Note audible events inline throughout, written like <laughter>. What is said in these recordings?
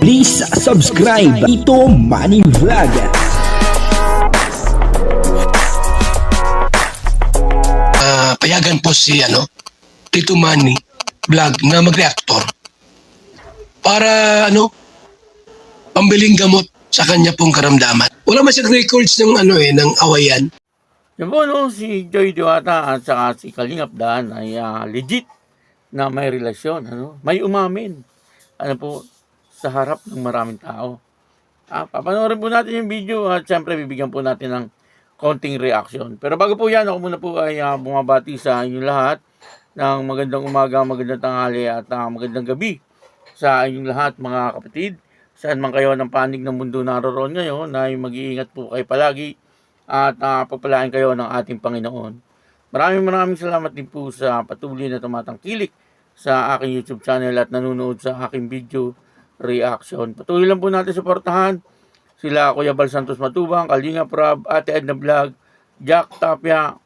Please subscribe Ito Money Vlog. Ah, payagan po si ano, Tito Manny vlog na mag-reactor para ano, pambiling gamot sa kanya pong karamdaman. Wala man siyang records ng ano eh, ng awayan. Yan po, no, si Joy Diwata at saka si Kalingap Dan ay ah, legit na may relasyon. Ano? May umamin. Ano po, sa harap ng maraming tao. Ah, papanoorin po natin yung video at syempre bibigyan po natin ng konting reaction. Pero bago po yan, ako muna po ay ah, bumabati sa inyong lahat ng magandang umaga, magandang tanghali at ah, magandang gabi sa inyong lahat mga kapatid. Saan man kayo ng panig ng mundo naroon ngayon ay mag-iingat po kayo palagi at uh, papalain kayo ng ating Panginoon. Maraming maraming salamat din po sa patuloy na tumatangkilik sa aking YouTube channel at nanonood sa aking video reaction. Patuloy lang po natin suportahan sila Kuya Bal Santos Matubang, Kalinga Prab, Ate Edna Vlog, Jack Tapia,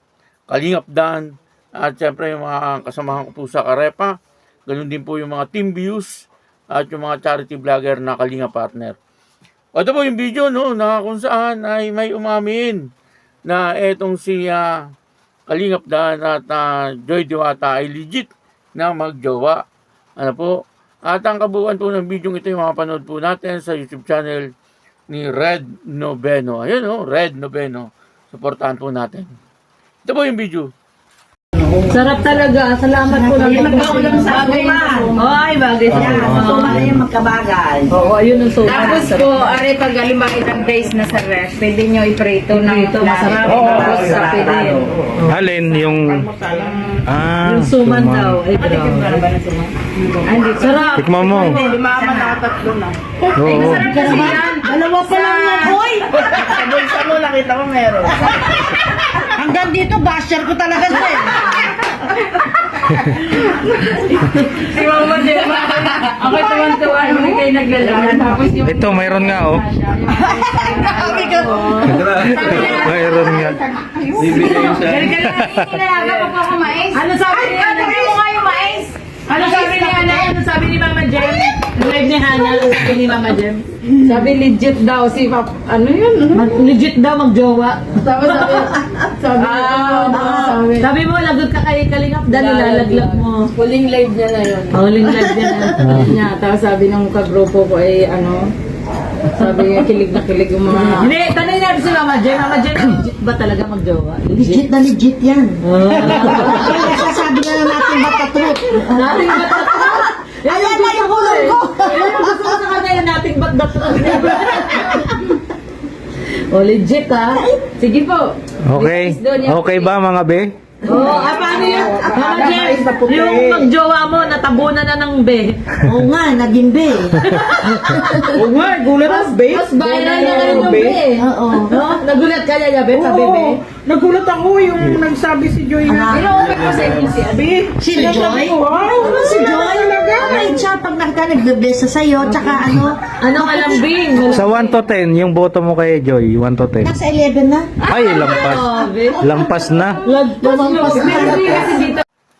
Kalingap Dan, at syempre yung mga kasamahan ko po sa Karepa. Ganun din po yung mga team views at yung mga charity vlogger na Kalinga Partner. O, Ito po yung video no, na kung saan ay may umamin na etong si ah, Kalingap Dan at ah, Joy Diwata ay legit na magjowa. Ano po? At ang kabuuan po ng video ito yung mapanood po natin sa YouTube channel ni Red Noveno. Ayun no, Red Noveno. Suportahan po natin. Ito po yung video. Sarap talaga. Salamat po ng Magkaulang sa suman. Ay, bagay sa Yan, suman. suman na yung magkabagay. Oo, ayun ang suman. Tapos po, are pag halimbawa ilang days na sa ref, pwede nyo iprito ng Ito, masarap. Oo, pwede. Alin yung ah Yung suman daw. Ay, grabe. Hindi, Sarap. Tikman mo. Mama nakatatlo na. Oo. Dalawa pa lang yan, boy. Sa bulsa mo, nakita mo meron. Hanggang dito, basher ko talaga siya. Si Mama Gemma, ako tuwan-tuwa nung kayo naglalaro. Tapos yung Ito mayroon nga oh. mayroon nga. Nalaga pa po ako mais. Ano sabi ni Ano yung mais? Ano sabi ni Hana? Ano sabi ni Mama Jem? Live ni Hana, ano sabi ni Mama Jem? Sabi legit daw si Pap... Ano yun? Mag- legit daw magjowa. Sabi, sabi, sabi, Ah, sabi. sabi mo, lagot ka kay Kalingap, dali lalaglag mo. Huling live niya na yun. Hauling live yan. <laughs> niya. Tapos sabi ng kagrupo ko ay ano, sabi niya kilig na kilig yung mga... Hindi, tanay natin si Mama Jem. Mama Jem, legit ba talaga magjowa? Legit na legit yan. Ah. <laughs> Sasabi na natin bata truth. Nating ba't na Ayan na yung kulong ko. Ayan ang yung nating ba't <laughs> O legit ha. Sige po. Okay. Okay ba mga be? Oo, ah, paano yun? Mama Jem, yung magjowa mo, natabunan na ng be. Oo nga, naging be. <laughs> Oo nga, gulat ang be. Mas viral na ngayon yung be. Oo. No? Nagulat ka niya, be, sabi be. Nagulat ako yung nagsabi si Joy na Pero okay po sa inyo si Abi. Si Joy? Wow! Ano si Joy? Mabait siya pag nakita nagbe-bless sa sa'yo. Tsaka ano, Anong alambing? Sa 1 to 10, yung boto mo kay Joy, 1 to 10. nasa 11 na. Ay, lampas. Lampas na. Lumampas na.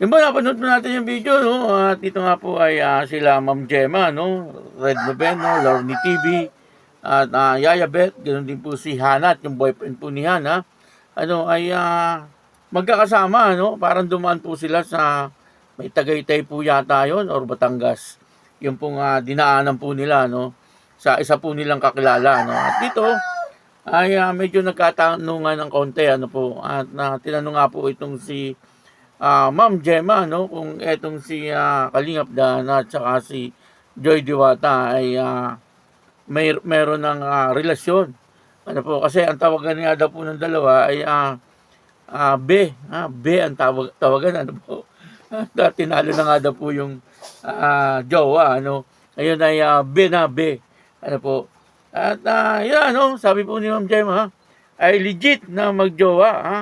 Yung ba, napanood po natin yung video, no? At ito nga po ay ah, sila Ma'am Gemma, no? Red Noveno, Lorny TV, at ah, Yaya Beth, ganoon din po si Hana at yung boyfriend po ni Hana. Ano, ay ah, magkakasama, no? Parang dumaan po sila sa may Tagaytay po yata yon or Batangas. Yung pong ah, dinaanan po nila, no? Sa isa po nilang kakilala, no? At dito, ay ah, medyo nagkatanungan ng konti, ano po. At na tinanong nga po itong si ah Ma'am Gemma, no, kung etong si ah, Kalingap Dan at saka si Joy Diwata ay ah, may meron ng ah, relasyon. Ano po, kasi ang tawagan niya daw po ng dalawa ay ah, ah, B, ah, B ang tawag, tawagan, ano po. <laughs> Tinalo na nga daw po yung ah, jowa, ano. Ayun ay ah, B na B. Ano po. At ah, yun, ano, sabi po ni Ma'am Gemma, ay legit na magjowa, ha,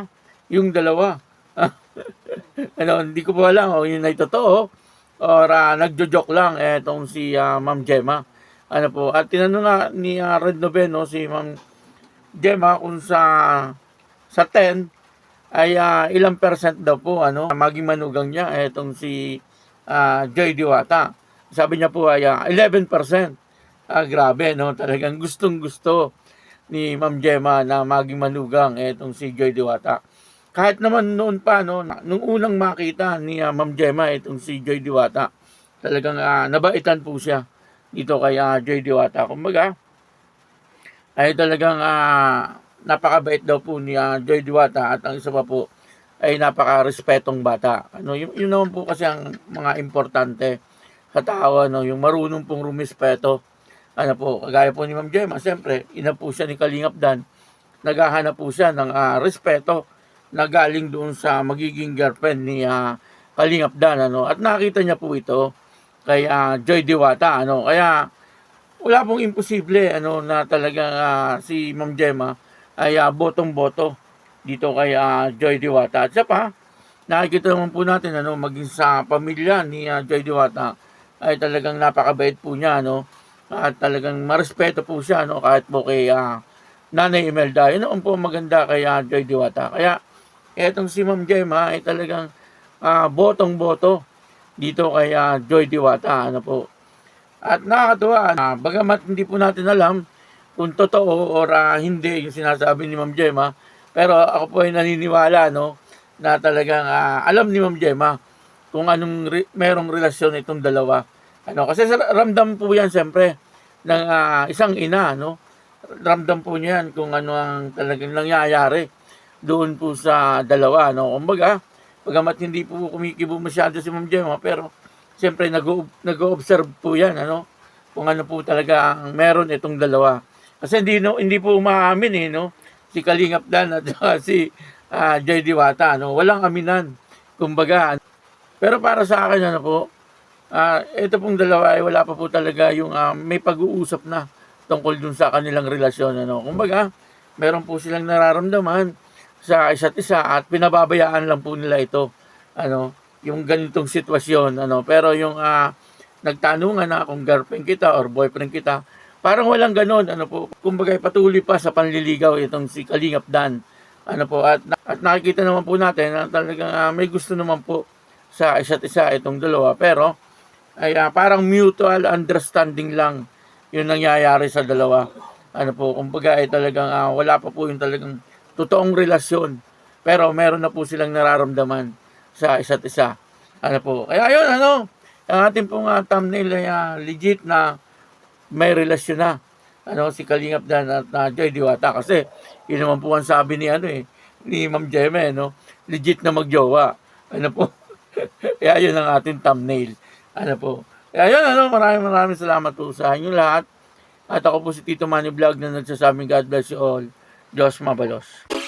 yung dalawa. <laughs> ano, hindi ko po alam kung yun ay totoo or uh, nagjo-joke lang etong si ah, Ma'am Gemma. Ano po, at tinanong nga ni ah, Red Noveno si Ma'am Gemma kung sa sa 10 ay ah, ilang percent daw po ano maging manugang niya etong si ah, Joy Diwata. Sabi niya po ay ah, 11%. ah, grabe, no? Talagang gustong-gusto ni Ma'am Gemma na maging manugang etong si Joy Diwata. Kahit naman noon pa, no, nung unang makita ni ah, Ma'am Gemma itong si Joy Diwata, talagang ah, nabaitan po siya dito kay ah, Joy Diwata. Kumbaga, ay talagang ah, napakabait daw po ni ah, Joy Diwata at ang isa pa po ay napaka-respetong bata. Ano, yun, yun naman po kasi ang mga importante sa tao, ano, yung marunong pong rumispeto. Ano po, kagaya po ni Ma'am Gemma, siyempre, ina po siya ni Kalingap Dan. Naghahanap po siya ng ah, respeto na galing doon sa magiging girlfriend ni ah, Kalingap Dan. Ano, at nakita niya po ito kay ah, Joy Diwata. Ano, kaya wala pong imposible ano, na talagang ah, si Ma'am Gemma ay ah, botong-boto dito kay ah, Joy Diwata. At siya pa, nakikita naman po natin ano, maging sa pamilya ni ah, Joy Diwata ay talagang napakabait po niya ano at talagang marespeto po siya no kahit po kay ah, Nanay Imelda. Yun naman po ang maganda kay ah, Joy Diwata. Kaya etong si Ma'am Gemma ay talagang ah, botong boto dito kay ah, Joy Diwata ano po at nakakatuwa ah, bagamat hindi po natin alam kung totoo or ah, hindi yung sinasabi ni Ma'am Gemma pero ako po ay naniniwala no na talagang ah, alam ni Ma'am Gemma kung anong re- merong relasyon itong dalawa. Ano, kasi ramdam po yan siyempre ng ah, isang ina, no? Ramdam po niya yan kung ano ang talagang nangyayari doon po sa dalawa, no? Kumbaga, pagamat hindi po kumikibo masyado si Ma'am Gemma, pero siyempre nag- nag-observe po yan, ano? Kung ano po talaga ang meron itong dalawa. Kasi hindi, no, hindi po umaamin, eh, no? Si Kalingap Dan at <laughs> si ah, Joy Diwata, no? Walang aminan. Kumbaga, pero para sa akin, ano po, ah ito pong dalawa ay wala pa po talaga yung ah, may pag-uusap na tungkol dun sa kanilang relasyon. Ano. Kumbaga, meron po silang nararamdaman sa isa't isa at pinababayaan lang po nila ito. Ano, yung ganitong sitwasyon. Ano. Pero yung ah, nagtanungan na kung girlfriend kita or boyfriend kita, parang walang ganon. Ano po, kumbaga patuloy pa sa panliligaw itong si Kalingap Dan. Ano po, at, at nakikita naman po natin na talagang ah, may gusto naman po sa isa't isa itong dalawa. Pero, ay ah, parang mutual understanding lang yung nangyayari sa dalawa. Ano po, kumbaga ay talagang ah, wala pa po yung talagang totoong relasyon. Pero meron na po silang nararamdaman sa isa't isa. Ano po, kaya yun, ano, ang ating pong ah, thumbnail ay ah, legit na may relasyon na. Ano si Kalingap Dan at uh, Joy Diwata. Kasi yun naman po ang sabi ni ano eh ni Ma'am Jeme no? Legit na magjowa. Ano po? <laughs> Kaya yun ang ating thumbnail. Ano po? Kaya yun ano maraming maraming salamat po sa inyo lahat. At ako po si Tito Manny Vlog na nagsasabing God bless you all. Diyos mabalos